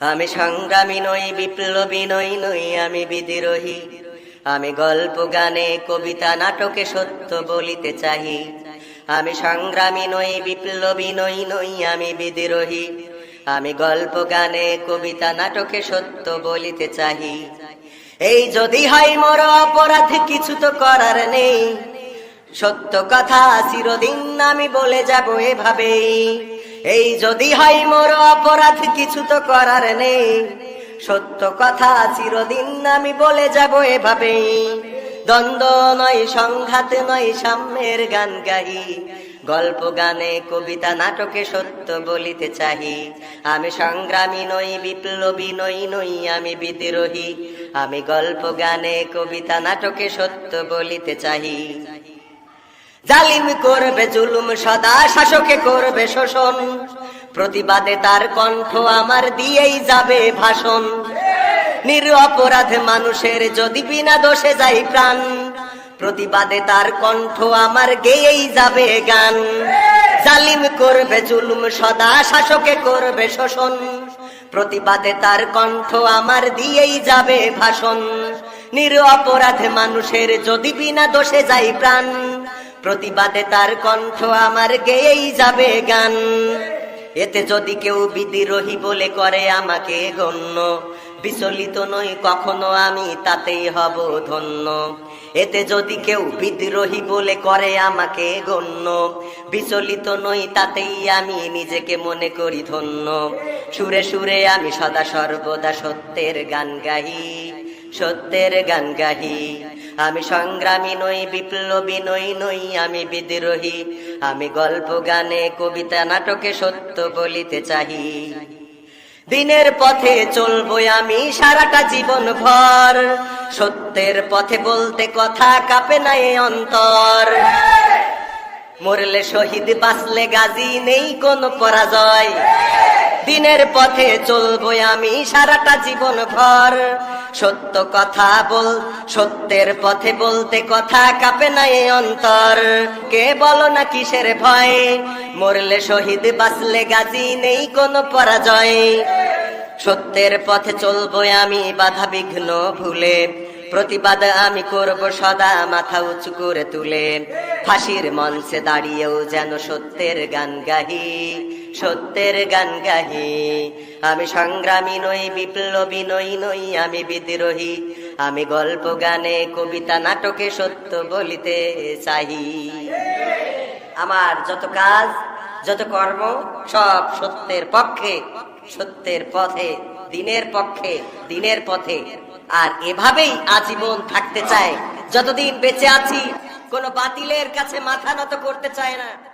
আমি সংগ্রামী নই, বিপ্লবী নই নই আমি বিদ্রোহী। আমি গল্প, গানে, কবিতা, নাটকে সত্য বলিতে চাহি। আমি সংগ্রামী নই, বিপ্লবী নই নই আমি বিদ্রোহী। আমি গল্প, গানে, কবিতা, নাটকে সত্য বলিতে চাহি। এই যদি হয় মোর অপরাধ, কিছু তো করার নেই। সত্য কথা চিরদিন আমি বলে যাব এভাবেই। এই যদি হয় মোর অপরাধ, কিছু তো করার নেই। সত্য কথা চিরদিন আমি বলে যাব এভাবেই দ্বন্দ্ব নয়, সংঘাত নয়, সাম্যের গান গাই। গল্প গানে, কবিতা নাটকে সত্য বলিতে চাহি। আমি সংগ্রামী নই, বিপ্লবী নই নই আমি বিদ্রোহী। আমি গল্প গানে, কবিতা নাটকে সত্য বলিতে চাহি। জালিম করবে জুলুম সদা, শাসকে করবে শোষণ। প্রতিবাদে তার কণ্ঠ আমার দিয়েই যাবে ভাষণ। নির অপরাধ মানুষের যদি বিনা দোষে যাই প্রাণ, প্রতিবাদে তার কণ্ঠ আমার গেয়েই যাবে গান। জালিম করবে জুলুম সদা, শাসকে করবে শোষণ। প্রতিবাদে তার কণ্ঠ আমার দিয়েই যাবে ভাষণ। নির অপরাধ মানুষের যদি বিনা দোষে যাই প্রাণ প্রতিবাদে তার কণ্ঠ আমার গেয়েই যাবে গান। এতে যদি কেউ বিদ্রোহী বলে করে আমাকে গণ্য, বিচলিত নই কখনো আমি তাতেই হব ধন্য। এতে যদি কেউ বিদ্রোহী বলে করে আমাকে গণ্য, বিচলিত নই তাতেই আমি নিজেকে মনে করি ধন্য। সুরে সুরে আমি সদা সর্বদা সত্যের গান গাহি সত্যের গান গাহি। আমি সংগ্রামী নই, বিপ্লবী নই নই আমি বিদ্রোহী। আমি গল্প, গানে, কবিতা, নাটকে সত্য বলিতে চাহি। দিনের পথে চলবো আমি সারাটা জীবন ভর। সত্যের পথে বলতে কথা কাপে না এ অন্তর। মরলে শহীদ, বাঁচলে গাজী, নেই কোনো পরাজয়। দিনের পথে চলবো আমি সারাটা জীবন ভর। সত্য কথা বল, সত্যের পথে বলতে কথা কাপে না এ অন্তর। কে বলো না কিসের ভয়? মরলে শহীদ, বাঁচলে গাজী, নেই কোনো পরাজয়। সত্যের পথে চলবো আমি, বাধা বিঘ্ন ভুলে। প্রতিবাদ আমি করব সদা মাথা উঁচু করে তুলে। ফাঁসির মঞ্চে দাঁড়িয়েও যেন সত্যের গান গাহি। সত্যের গান গাহি। আমি সংগ্রামী নই, বিপ্লবী নই নই আমি বিদ্রোহী। আমি গল্প, গানে, কবিতা, নাটকে সত্য বলিতে চাহি। আমার যত কাজ, যত কর্ম, সব সত্যের পক্ষে, সত্যের পথে, দিনের পক্ষে, দিনের পথে। আর এভাবেই আজীবন থাকতে চায় যতদিন বেঁচে আছি, কোনো বাতিলের কাছে মাথা নত করতে চায় না।